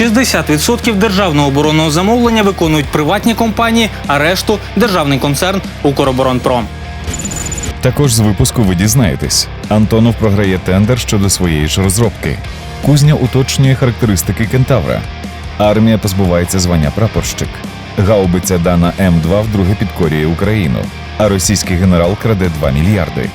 60% державного оборонного замовлення виконують приватні компанії, а решту державний концерн Укроборонпром. Також з випуску ви дізнаєтесь: Антонов програє тендер щодо своєї ж розробки. Кузня уточнює характеристики кентавра. Армія позбувається звання прапорщик. Гаубиця Дана М2 вдруге підкорює Україну. А російський генерал краде 2 мільярди.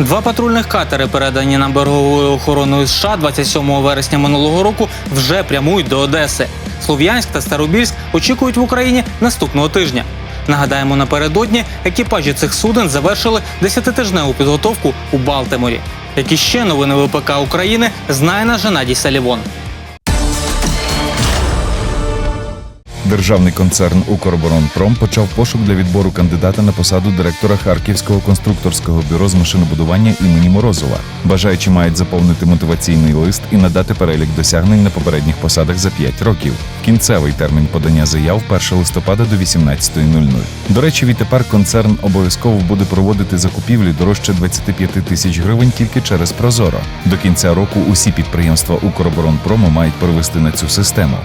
Два патрульних катери, передані нам береговою охороною США 27 вересня минулого року, вже прямують до Одеси. Слов'янськ та Старобільськ очікують в Україні наступного тижня. Нагадаємо, напередодні екіпажі цих суден завершили 10-тижневу підготовку у Балтиморі. Які ще новини ВПК України знає наш Геннадій Салівон. Державний концерн Укроборонпром почав пошук для відбору кандидата на посаду директора Харківського конструкторського бюро з машинобудування імені Морозова. Бажаючі мають заповнити мотиваційний лист і надати перелік досягнень на попередніх посадах за 5 років. Кінцевий термін подання заяв 1 листопада до 18.00. До речі, відтепер концерн обов'язково буде проводити закупівлі дорожче 25 тисяч гривень тільки через Прозоро. До кінця року усі підприємства Укроборонпрому мають перевести на цю систему.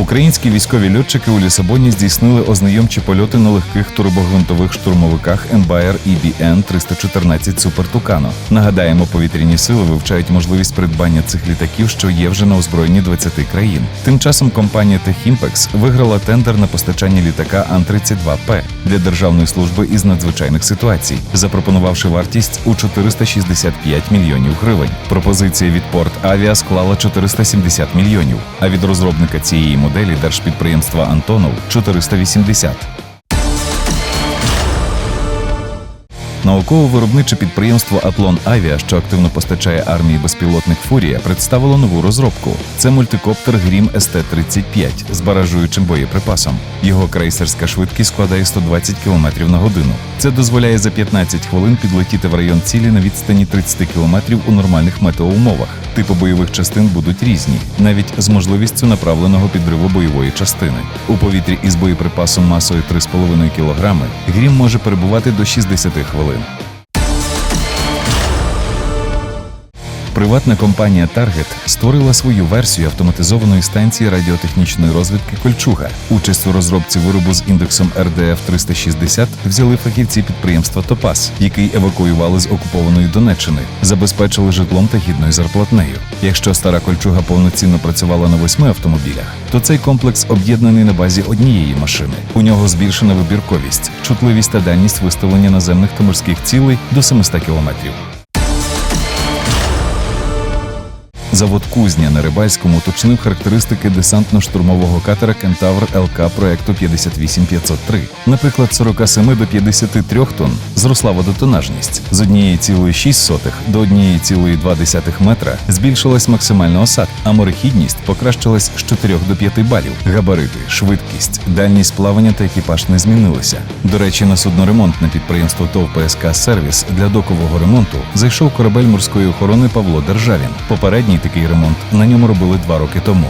Українські військові льотчики у Лісабоні здійснили ознайомчі польоти на легких турбогвинтових штурмовиках Embraer EBN 314 Super Tucano. Нагадаємо, повітряні сили вивчають можливість придбання цих літаків, що є вже на озброєнні 20 країн. Тим часом компанія Techimpex виграла тендер на постачання літака Ан-32П для державної служби із надзвичайних ситуацій, запропонувавши вартість у 465 мільйонів гривень. Пропозиція від Порт Авіа склала 470 мільйонів, а від розробника цієї моделі держпідприємства Антонов 480. Науково-виробниче підприємство Атлон Авіа, що активно постачає армії безпілотник Фурія, представило нову розробку. Це мультикоптер Грім СТ-35 з баражуючим боєприпасом. Його крейсерська швидкість складає 120 км на годину. Це дозволяє за 15 хвилин підлетіти в район цілі на відстані 30 км у нормальних метеоумовах. Типи бойових частин будуть різні, навіть з можливістю направленого підриву бойової частини. У повітрі із боєприпасом масою 3,5 кг грім може перебувати до 60 хвилин. Berlin. Приватна компанія Target створила свою версію автоматизованої станції радіотехнічної розвідки Кольчуга. Участь у розробці виробу з індексом RDF 360 взяли фахівці підприємства Топас, який евакуювали з окупованої Донеччини, забезпечили житлом та гідною зарплатнею. Якщо стара кольчуга повноцінно працювала на восьми автомобілях, то цей комплекс об'єднаний на базі однієї машини. У нього збільшена вибірковість, чутливість та дальність виставлення наземних та морських цілей до 700 кілометрів. Завод Кузня на Рибальському уточнив характеристики десантно-штурмового катера Кентавр ЛК проекту 58503. Наприклад, з 47 до 53 тонн зросла водотонажність з 1,6 до 1,2 метра збільшилась максимальна осад, а морехідність покращилась з 4 до 5 балів. Габарити, швидкість, дальність плавання та екіпаж не змінилися. До речі, на судноремонтне підприємство ТОВ ПСК Сервіс для докового ремонту зайшов корабель морської охорони Павло Державін. Попередній такий ремонт на ньому робили два роки тому.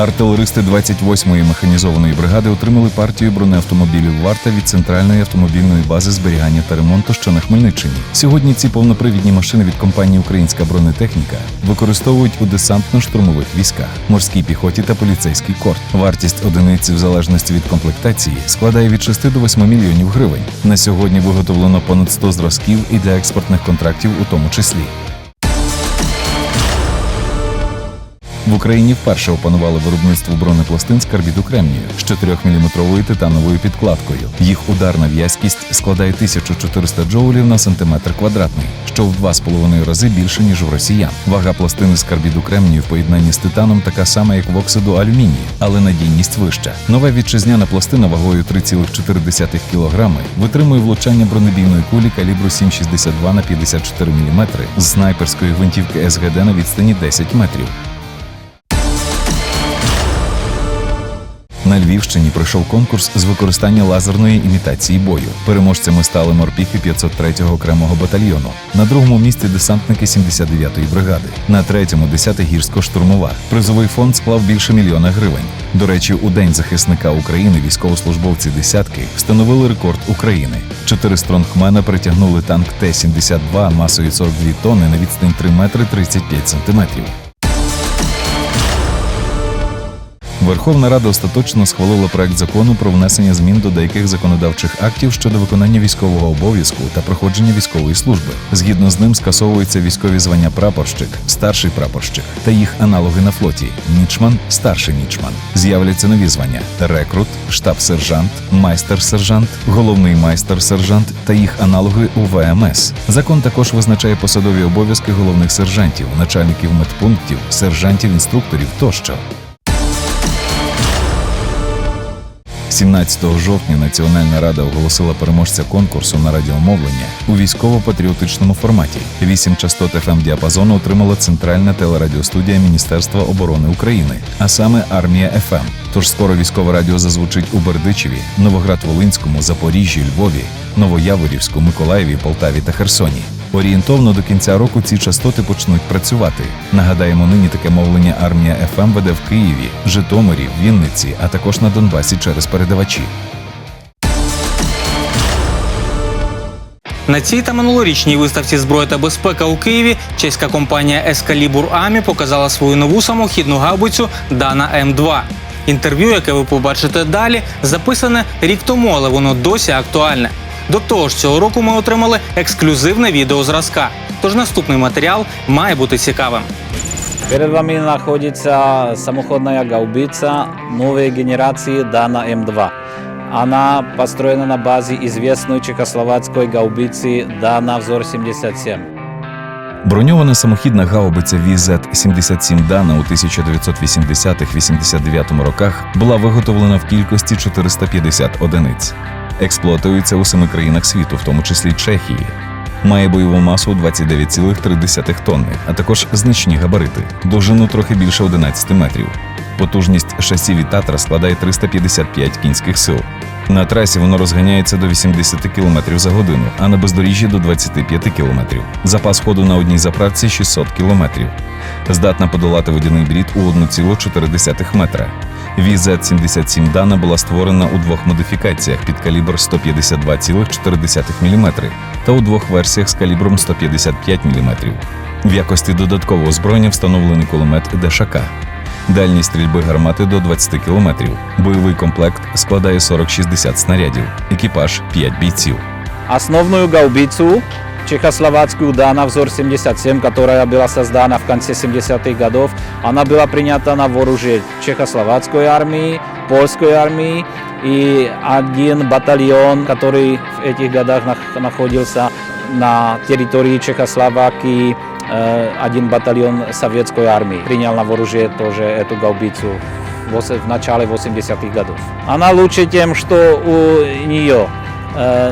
Артилеристи 28-ї механізованої бригади отримали партію бронеавтомобілів варта від центральної автомобільної бази зберігання та ремонту, що на Хмельниччині. Сьогодні ці повнопривідні машини від компанії Українська бронетехніка використовують у десантно-штурмових військах, морській піхоті та поліцейський корт. Вартість одиниці в залежності від комплектації складає від 6 до 8 мільйонів гривень. На сьогодні виготовлено понад 100 зразків і для експортних контрактів у тому числі. В Україні вперше опанували виробництво бронепластин з карбіду кремнію з 4-мм титановою підкладкою. Їх ударна в'язкість складає 1400 джоулів на сантиметр квадратний, що в 2,5 рази більше ніж у росіян. Вага пластини з карбіду кремнію в поєднанні з титаном така сама, як в оксиду алюмінію, але надійність вища. Нова вітчизняна пластина вагою 3,4 кг витримує влучання бронебійної кулі калібру 7,62 на 54 мм з снайперської гвинтівки СГД на відстані 10 метрів. На Львівщині пройшов конкурс з використання лазерної імітації бою. Переможцями стали морпіхи 503-го окремого батальйону. На другому місці десантники 79-ї бригади. На третьому 10-та гірсько-штурмова. Призовий фонд склав більше мільйона гривень. До речі, у день захисника України військовослужбовці десятки встановили рекорд України. Чотири стронгмена притягнули танк Т-72 масою 42 тонни на відстань 3 метри 35 сантиметрів. Верховна Рада остаточно схвалила проект закону про внесення змін до деяких законодавчих актів щодо виконання військового обов'язку та проходження військової служби. Згідно з ним скасовуються військові звання прапорщик, старший прапорщик та їх аналоги на флоті мічман, старший мічман. З'являться нові звання: рекрут, штаб-сержант, майстер-сержант, головний майстер-сержант та їх аналоги у ВМС. Закон також визначає посадові обов'язки головних сержантів, начальників медпунктів, сержантів, інструкторів тощо. 17 жовтня Національна рада оголосила переможця конкурсу на радіомовлення у військово-патріотичному форматі. Вісім частот fm діапазону отримала центральна телерадіостудія Міністерства оборони України, а саме армія ФМ. Тож скоро військове радіо зазвучить у Бердичеві, Новоград-Волинському, Запоріжжі, Львові, Новояворівську, Миколаєві, Полтаві та Херсоні. Орієнтовно до кінця року ці частоти почнуть працювати. Нагадаємо, нині таке мовлення армія ФМ веде в Києві, Житомирі, Вінниці, а також на Донбасі через передавачі. На цій та минулорічній виставці зброя та безпека у Києві чеська компанія Ескалібур Амі показала свою нову самохідну гаубицю Дана М2. Інтерв'ю, яке ви побачите далі, записане рік тому, але воно досі актуальне. До того ж, цього року ми отримали ексклюзивне відео зразка. Тож наступний матеріал має бути цікавим. Перед вами находится самоходная гаубица новой генерации Дана М2. Она построена на базе известной чехословацкой гаубицы Дана Взор 77. Броньована самохідна гаубиця VZ-77 Дана у 1980-89 роках була виготовлена в кількості 450 одиниць. Експлуатується у семи країнах світу, в тому числі Чехії. Має бойову масу 29,3 тонни, а також значні габарити, довжину трохи більше 11 метрів. Потужність шасі від Татра складає 355 кінських сил. На трасі воно розганяється до 80 км за годину, а на бездоріжжі до 25 км. Запас ходу на одній заправці 600 км. Здатна подолати водяний брід у 1,4 метра. VZ-77 Дана була створена у двох модифікаціях під калібр 152,4 мм та у двох версіях з калібром 155 мм. В якості додаткового озброєння встановлений кулемет ДШК. Дальність стрільби гармати до 20 км. Бойовий комплект складає 40-60 снарядів. Екіпаж 5 бійців. Основную гаубицу чехословацкую Дана Взор 77, которая была создана в конце 70-х годов, она была принята на вооружение чехословацкой армии, польской армии и один батальон, который в этих годах нах- находился на территории Чехословакии, э, один батальон советской армии принял на вооружение тоже эту гаубицу в ос- в начале 80-х годов. Она лучше тем, что у нее э,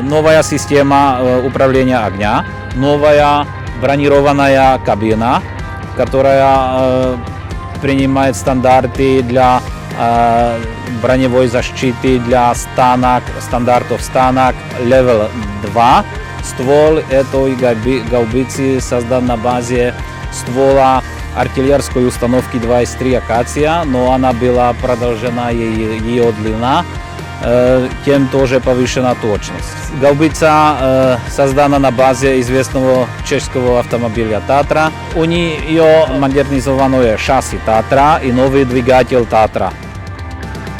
новая система э, управления огня, новая бронированная кабина, которая э, принимает стандарты для э, броневой защиты для станок, стандартов станок Level 2. Ствол этой гаубицы создан на базе ствола артиллерской установки 2С3 «Акация», но она была продолжена ее, ее длина, э, тем тоже повышена точность. Гаубица э, создана на базе известного чешского автомобиля «Татра». У нее модернизованное шасси «Татра» и новый двигатель «Татра».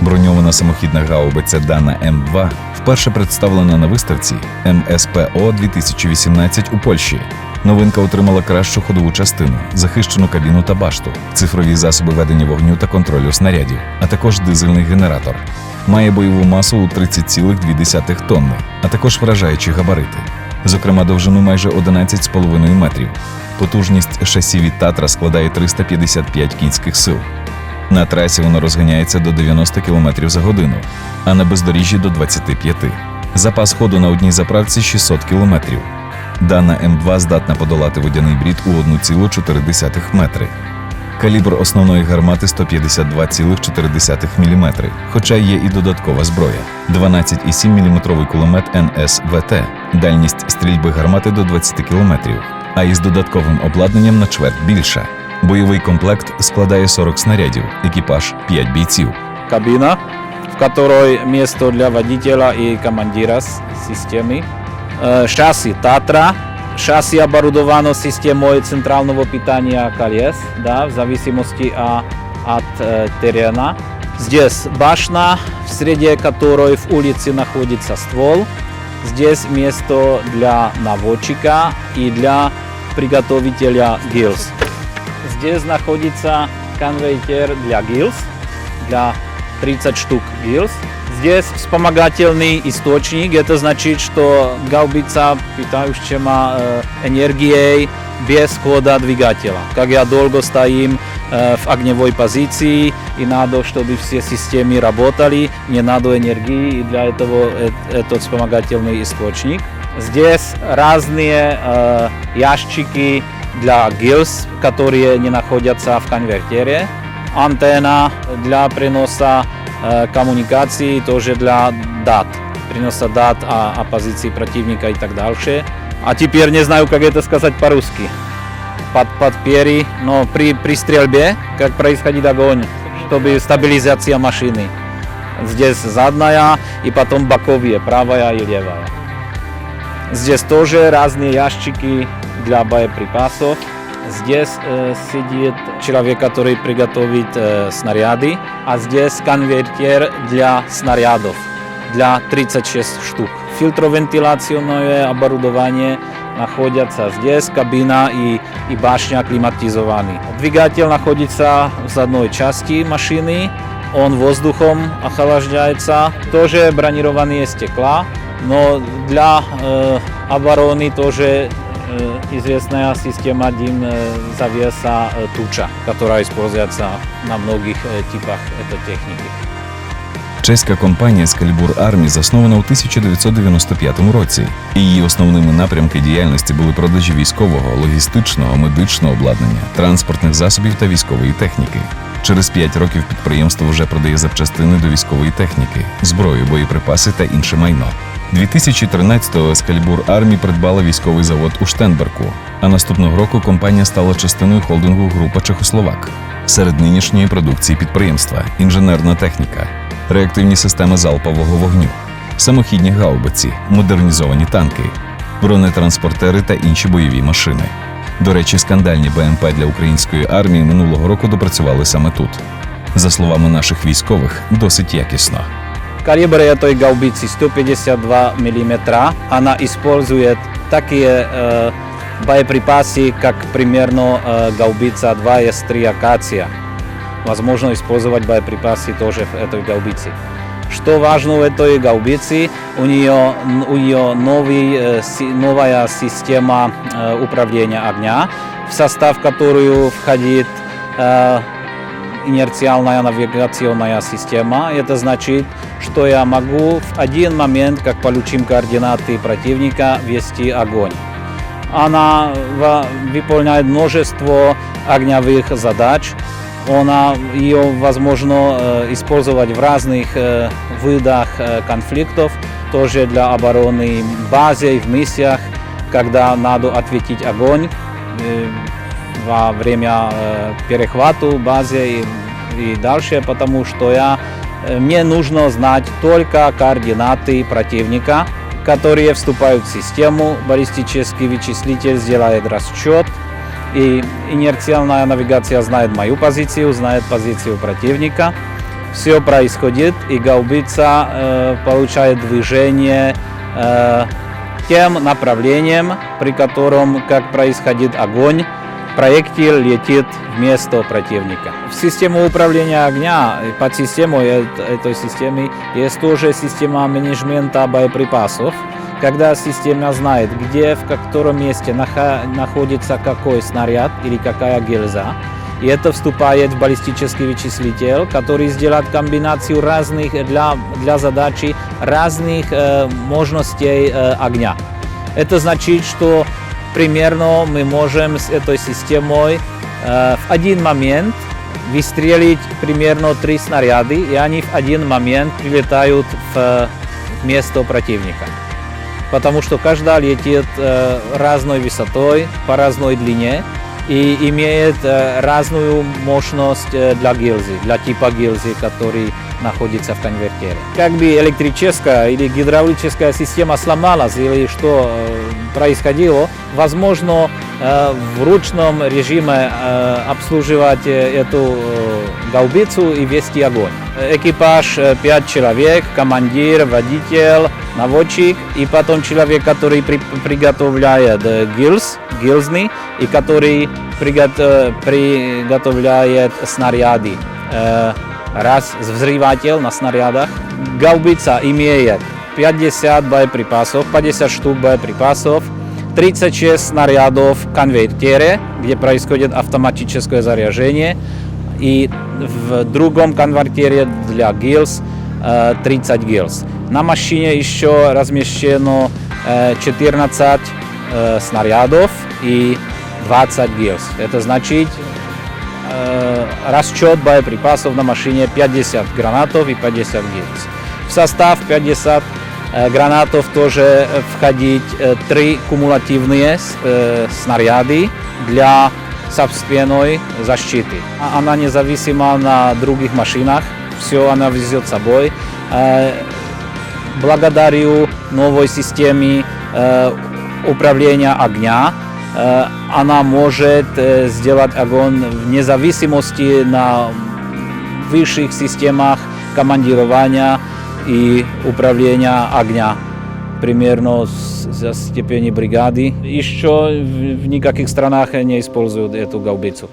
Броньована самохідна гаубиця Дана М2 вперше представлена на виставці МСПО 2018 у Польщі. Новинка отримала кращу ходову частину, захищену кабіну та башту, цифрові засоби ведення вогню та контролю снарядів, а також дизельний генератор. Має бойову масу у 30,2 тонни, а також вражаючі габарити. Зокрема, довжину майже 11,5 метрів. Потужність шасі від Татра складає 355 кінських сил. На трасі воно розганяється до 90 км за годину, а на бездоріжжі до 25. Запас ходу на одній заправці 600 км. Дана М2 здатна подолати водяний брід у 1,4 метри. Калібр основної гармати 152,4 мм, хоча є і додаткова зброя. 12,7 мм кулемет НСВТ, дальність стрільби гармати до 20 км, а із додатковим обладнанням на чверть більша. Бойовий комплект складає 40 снарядів, екіпаж 5 бійців. Кабина, в которой место для водителя и командира с- системы. Э, Татра. Шасси оборудовано системой центрального питания колес, да, в зависимости а- от э, терена. Здесь башня, в среде которой в улице находится ствол. Здесь место для наводчика и для приготовителя гильз. Здесь находится конвейер для гильз, для 30 штук гильз. Здесь вспомогательный источник, это значит, что гаубица, питающая э, энергией без хода двигателя. Когда долго стоим э, в огневой позиции и надо, чтобы все системы работали, не надо энергии, и для этого э- этот вспомогательный источник. Здесь разные э, ящики для гильз, которые не находятся в конвертере. Антенна для приноса э, коммуникации, тоже для дат. Приноса дат о, о позиции противника и так дальше. А теперь не знаю, как это сказать по-русски. Под, под пери, но при, при стрельбе, как происходит огонь, чтобы стабилизация машины. Здесь задняя и потом боковые, правая и левая. Здесь тоже разные ящики для боеприпасов. Здесь э, сидит человек, который приготовит э, снаряды, а здесь конвертер для снарядов, для 36 штук. Фильтровентиляционное оборудование находится здесь, кабина и, и башня климатизованы. Двигатель находится в одной части машины, он воздухом охлаждается, тоже бронированные стекла, но для э, обороны тоже э, известная система дым э, завеса э, туча, которая используется на многих э, типах этой техники. Чеська компанія Скалібур Армі заснована у 1995 році. Її основними напрямки діяльності були продажі військового, логістичного, медичного обладнання, транспортних засобів та військової техніки. Через п'ять років підприємство вже продає запчастини до військової техніки, зброю, боєприпаси та інше майно. 2013-го Скалібур Армі придбала військовий завод у Штенберку, а наступного року компанія стала частиною холдингу Група Чехословак. Серед нинішньої продукції підприємства інженерна техніка, реактивні системи залпового вогню, самохідні гаубиці, модернізовані танки, бронетранспортери та інші бойові машини. До речі, скандальні БМП для української армії минулого року допрацювали саме тут. За словами наших військових, досить якісно. Калибр этой гаубицы 152 мм. Она использует такие э, боеприпасы, как примерно э, гаубица 2С3 Акация. Возможно использовать боеприпасы тоже в этой гаубице. Что важно в этой гаубице, у нее, у нее новый, новая система управления огня, в состав которую входит инерциальная навигационная система. Это значит, что я могу в один момент, как получим координаты противника, вести огонь. Она выполняет множество огневых задач. Она, ее возможно э, использовать в разных э, видах э, конфликтов, тоже для обороны базы, в миссиях, когда надо ответить огонь во время перехвата базы и, и дальше, потому что я, мне нужно знать только координаты противника, которые вступают в систему. Баллистический вычислитель сделает расчет, и инерциальная навигация знает мою позицию, знает позицию противника. Все происходит, и гаубица э, получает движение э, тем направлением, при котором, как происходит огонь, проектиль летит вместо противника. В систему управления огня, под системой эт- этой системы есть тоже система менеджмента боеприпасов, когда система знает, где, в котором месте находится какой снаряд или какая гильза, и это вступает в баллистический вычислитель, который сделает комбинацию разных для, для задачи разных э, мощностей э, огня. Это значит, что примерно мы можем с этой системой э, в один момент выстрелить примерно три снаряды, и они в один момент прилетают в место противника. Потому что каждая летит э, разной высотой, по разной длине и имеет э, разную мощность э, для гильзы, для типа гильзы, который находится в конвертере. Как бы электрическая или гидравлическая система сломалась или что э, происходило, возможно э, в ручном режиме э, обслуживать эту гаубицу и вести огонь. Экипаж 5 человек, командир, водитель, наводчик и потом человек, который при- приготовляет гильз, гильзный и который пригот- приготовляет снаряды. Раз взрыватель на снарядах. Гаубица имеет 50 боеприпасов, 50 штук боеприпасов, 36 снарядов в конвертере, где происходит автоматическое заряжение, и в другом конвертере для гильз э, 30 гильз. На машине еще размещено э, 14 э, снарядов и 20 гильз. Это значит расчет боеприпасов на машине 50 гранатов и 50 гильз. В состав 50 э, гранатов тоже э, входить э, три кумулятивные с- э, снаряды для собственной защиты. А- Она независима на других машинах, все она везет с собой. Э, благодарю новой системе э, управления огня. Э, она может э, сделать огонь в независимости на высших системах командирования и управления огня примерно с- за степени бригады. Еще в, в никаких странах не используют эту гаубицу.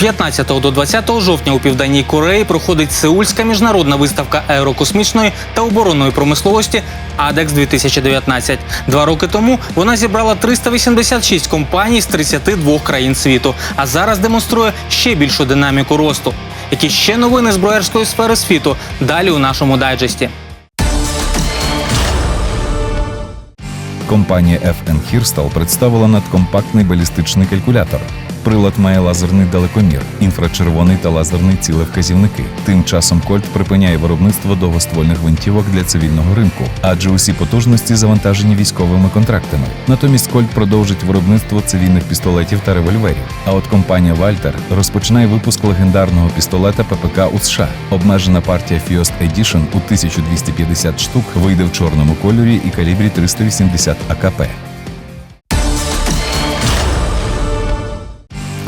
15 до 20 жовтня у південній Кореї проходить Сеульська міжнародна виставка аерокосмічної та оборонної промисловості АДЕКС 2019. Два роки тому вона зібрала 386 компаній з 32 країн світу, а зараз демонструє ще більшу динаміку росту. Які ще новини зброярської сфери світу далі у нашому дайджесті. Компанія FN Hirstal представила надкомпактний балістичний калькулятор. Прилад має лазерний далекомір, інфрачервоний та лазерний цілевказівники. Тим часом Кольт припиняє виробництво довгоствольних гвинтівок для цивільного ринку, адже усі потужності завантажені військовими контрактами. Натомість Кольт продовжить виробництво цивільних пістолетів та револьверів. А от компанія Вальтер розпочинає випуск легендарного пістолета ППК у США. Обмежена партія Fiost Edition у 1250 штук вийде в чорному кольорі і калібрі 380 АКП.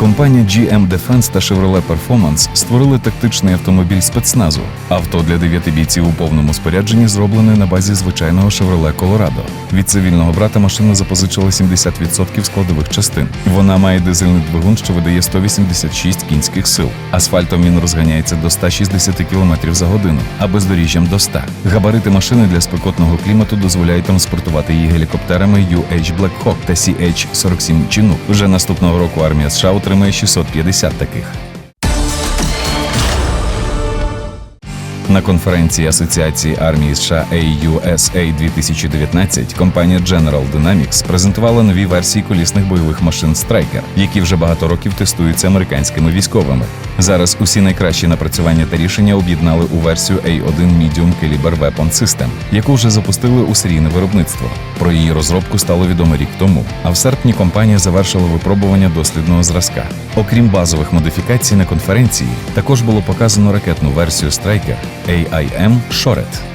Компанія GM Defense та Chevrolet Performance створили тактичний автомобіль спецназу. Авто для дев'яти бійців у повному спорядженні зроблене на базі звичайного Chevrolet Colorado. Від цивільного брата машина запозичила 70% складових частин. Вона має дизельний двигун, що видає 186 кінських сил. Асфальтом він розганяється до 160 км за годину, а бездоріжжям до 100. Габарити машини для спекотного клімату дозволяють транспортувати її гелікоптерами UH Black Hawk та CH-47 Chinook. Вже наступного року армія США отримає 650 таких. На конференції Асоціації армії США AUSA 2019 компанія General Dynamics презентувала нові версії колісних бойових машин Striker, які вже багато років тестуються американськими військовими. Зараз усі найкращі напрацювання та рішення об'єднали у версію A1 Medium Caliber Weapon System, яку вже запустили у серійне виробництво. Про її розробку стало відомо рік тому. А в серпні компанія завершила випробування дослідного зразка. Окрім базових модифікацій на конференції, також було показано ракетну версію Striker AIM Шорет.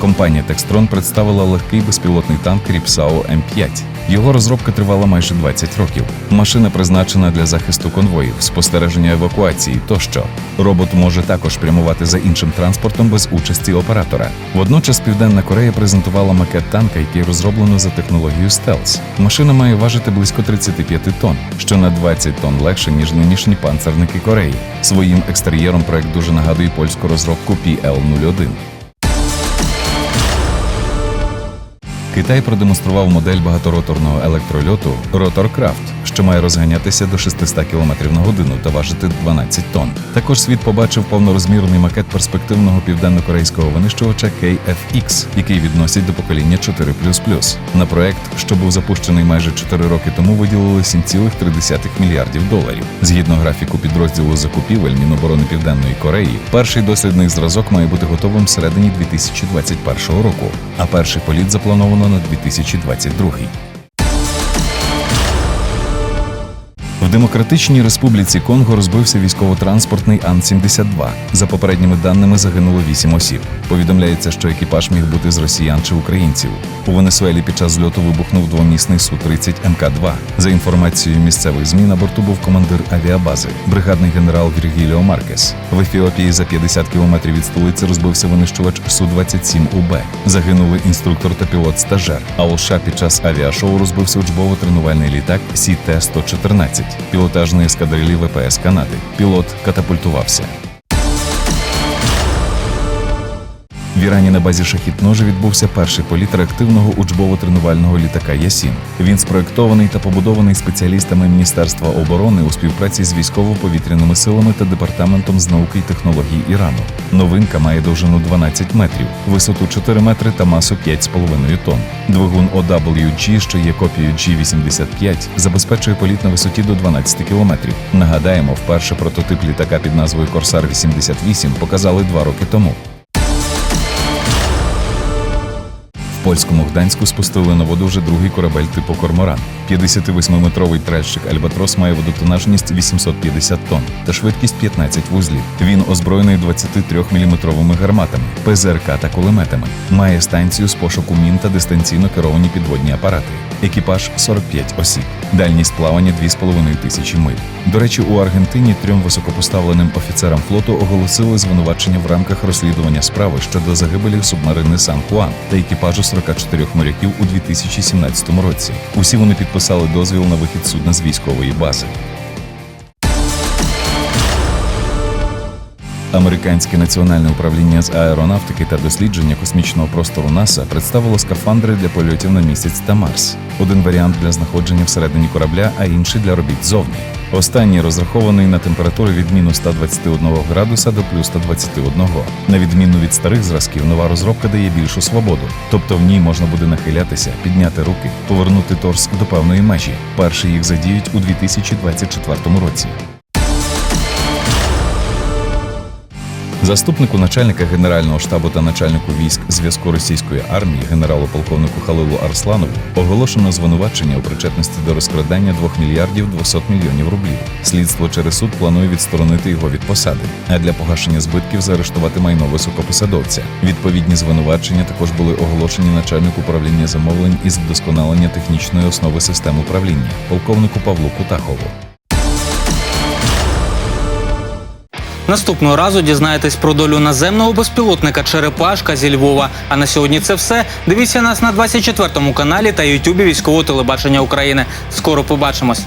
Компанія Textron представила легкий безпілотний танк Ріпсао М5. Його розробка тривала майже 20 років. Машина призначена для захисту конвоїв, спостереження евакуації тощо. Робот може також прямувати за іншим транспортом без участі оператора. Водночас Південна Корея презентувала макет танка, який розроблено за технологією стелс. Машина має важити близько 35 тонн, що на 20 тонн легше ніж нинішні панцерники Кореї. Своїм екстер'єром проект дуже нагадує польську розробку PL-01. Китай продемонстрував модель багатороторного електрольоту Rotorcraft, що має розганятися до 600 км на годину та важити 12 тонн. Також світ побачив повнорозмірний макет перспективного південно-корейського винищувача KFX, який відносять до покоління 4++. На проект, що був запущений майже 4 роки тому, виділили 7,3 мільярдів доларів. Згідно графіку підрозділу закупівель Міноборони Південної Кореї, перший дослідний зразок має бути готовим всередині 2021 року, а перший політ заплановано на 2022. Демократичній Республіці Конго розбився військово-транспортний Ан-72. За попередніми даними загинуло 8 осіб. Повідомляється, що екіпаж міг бути з росіян чи українців. У Венесуелі під час зльоту вибухнув двомісний Су-30 МК-2. За інформацією місцевих ЗМІ, на борту був командир авіабази, бригадний генерал Віргіліо Маркес. В Ефіопії за 50 кілометрів від столиці розбився винищувач Су-27 УБ. Загинули інструктор та пілот-стажер. А у США під час авіашоу розбився учбово-тренувальний літак Сі-Т-114 пілотажної ескадрилі ВПС Канади. Пілот катапультувався. В Ірані на базі Шахіт-Ножи відбувся перший політ реактивного учбово-тренувального літака Ясін. Він спроектований та побудований спеціалістами Міністерства оборони у співпраці з військово-повітряними силами та департаментом з науки й технологій Ірану. Новинка має довжину 12 метрів, висоту 4 метри та масу 5,5 тонн. Двигун OWG, що є копією G85, забезпечує політ на висоті до 12 кілометрів. Нагадаємо, вперше прототип літака під назвою Корсар 88 показали два роки тому. Польському Гданську спустили на воду вже другий корабель типу Корморан. 58-метровий тральщик Альбатрос має водотонажність 850 тонн та швидкість 15 вузлів. Він озброєний 23-мм гарматами, ПЗРК та кулеметами. Має станцію з пошуку мін та дистанційно керовані підводні апарати. Екіпаж 45 осіб. Дальність плавання 2,5 тисячі миль. До речі, у Аргентині трьом високопоставленим офіцерам флоту оголосили звинувачення в рамках розслідування справи щодо загибелі субмарини Сан Хуан та екіпажу 44 моряків у 2017 році. Усі вони підписали дозвіл на вихід судна з військової бази. Американське національне управління з аеронавтики та дослідження космічного простору НАСА представило скафандри для польотів на місяць та Марс. Один варіант для знаходження всередині корабля, а інший для робіт зовні. Останній розрахований на температури від мінус 121 градуса до плюс 121. На відміну від старих зразків, нова розробка дає більшу свободу, тобто в ній можна буде нахилятися, підняти руки, повернути торс до певної межі. Перші їх задіють у 2024 році. Заступнику начальника генерального штабу та начальнику військ зв'язку російської армії генералу полковнику Халилу Арсланову оголошено звинувачення у причетності до розкрадання 2 мільярдів 200 мільйонів рублів. Слідство через суд планує відсторонити його від посади, а для погашення збитків заарештувати майно високопосадовця. Відповідні звинувачення також були оголошені начальнику управління замовлень із вдосконалення технічної основи систем управління полковнику Павлу Кутахову. Наступного разу дізнаєтесь про долю наземного безпілотника Черепашка зі Львова. А на сьогодні це все. Дивіться нас на 24 каналі та Ютубі військового телебачення України. Скоро побачимось.